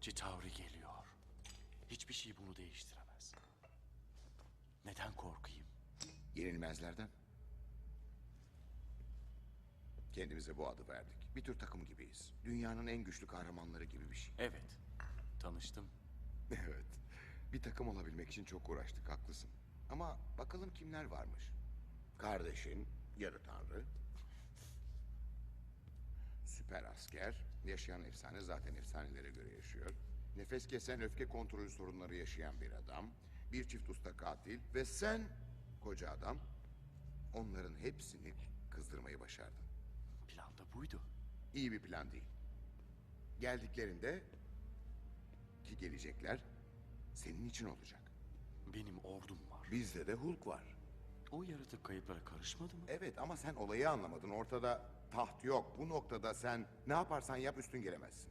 Citauri geliyor. Hiçbir şey bunu değiştiremez. Neden korkayım? Yenilmezlerden. Kendimize bu adı verdik. Bir tür takım gibiyiz. Dünyanın en güçlü kahramanları gibi bir şey. Evet. Tanıştım. Evet. Bir takım olabilmek için çok uğraştık, haklısın. Ama bakalım kimler varmış. Kardeşin, yarı tanrı. Süper asker, yaşayan efsane zaten efsanelere göre yaşıyor. Nefes kesen öfke kontrolü sorunları yaşayan bir adam. Bir çift usta katil ve sen koca adam. Onların hepsini kızdırmayı başardın. Plan da buydu. İyi bir plan değil. Geldiklerinde ki gelecekler senin için olacak. Benim ordum var. Bizde de Hulk var. O yaratık kayıplara karışmadı mı? Evet ama sen olayı anlamadın. Ortada taht yok. Bu noktada sen ne yaparsan yap üstün gelemezsin.